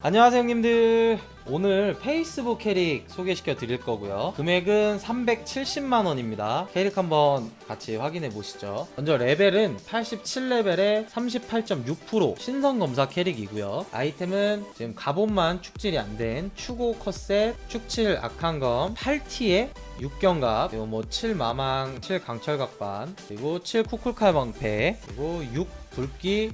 안녕하세요 형님들. 오늘 페이스북 캐릭 소개시켜 드릴 거고요. 금액은 370만원입니다. 캐릭 한번 같이 확인해 보시죠. 먼저 레벨은 87레벨에 38.6% 신성검사 캐릭이고요. 아이템은 지금 갑옷만 축질이 안 된 추고 컷셋 축칠 악한검 8T에 6경갑 그리고 뭐 7마망 7강철각반 그리고 7쿠쿨칼 방패 그리고 6 불기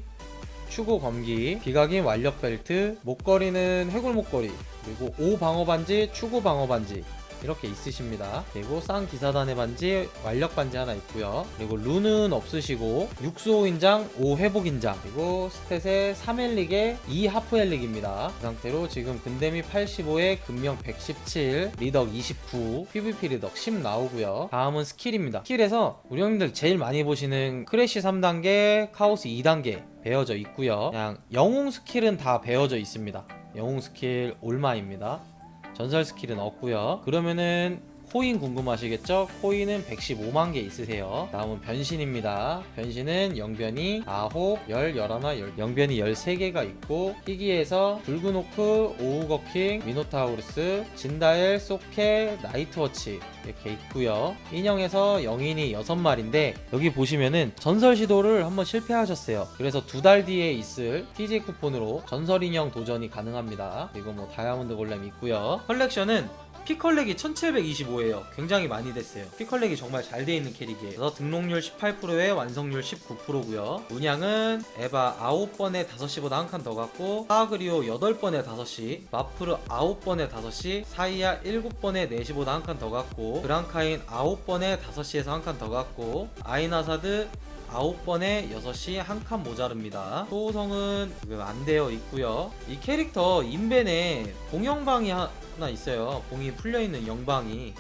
추고 검기, 비각인 완력 벨트, 목걸이는 해골 목걸이, 그리고 5 방어 반지, 추고 방어 반지 이렇게 있으십니다. 그리고 쌍 기사단의 반지, 완력 반지 하나 있고요. 그리고 룬은 없으시고 육수 인장, 5 회복 인장, 그리고 스탯에 3헬릭에 2 하프 헬릭입니다. 그 상태로 지금 근데미 85에 금명 117, 리덕 29, PVP 리덕 10 나오고요. 다음은 스킬입니다. 스킬에서 우리 형님들 제일 많이 보시는 크래쉬 3단계, 카오스 2단계 배어져 있고요. 그냥 영웅 스킬은 다 배어져 있습니다. 영웅 스킬 올마입니다. 전설 스킬은 없고요. 그러면은 코인 궁금하시겠죠? 코인은 115만 개 있으세요. 다음은 변신입니다. 변신은 영변이 9, 10, 11, 10, 영변이 13개가 있고 희귀에서 붉은 오크, 오우거킹, 미노타우루스, 진다엘, 소케, 나이트워치 이렇게 있고요. 인형에서 영인이 6마리인데 여기 보시면은 전설 시도를 한번 실패하셨어요. 그래서 두 달 뒤에 있을 TJ 쿠폰으로 전설 인형 도전이 가능합니다. 그리고 뭐 다이아몬드 골렘 있고요. 컬렉션은 피컬렉이 1725예요. 굉장히 많이 됐어요. 피컬렉이 정말 잘 돼 있는 캐릭이에요. 그래서 등록률 18%에 완성률 19%고요. 문양은 에바 9번에 5시보다 한 칸 더 갔고 사그리오 8번에 5시, 마프르 9번에 5시, 사이아 7번에 4시보다 한 칸 더 갔고 브랑카인 9번에 5시에서 한 칸 더 갔고 아이나사드 9번에 6시 한 칸 모자릅니다. 소성은 안 되어 있고요. 이 캐릭터 인벤에 공영방이 하나 있어요. 공이 풀려있는 영방이.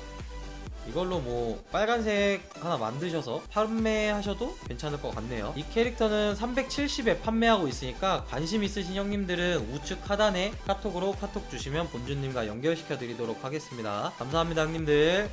이걸로 뭐 빨간색 하나 만드셔서 판매하셔도 괜찮을 것 같네요. 이 캐릭터는 370에 판매하고 있으니까 관심 있으신 형님들은 우측 하단에 카톡으로 카톡 주시면 본주님과 연결시켜 드리도록 하겠습니다. 감사합니다 형님들.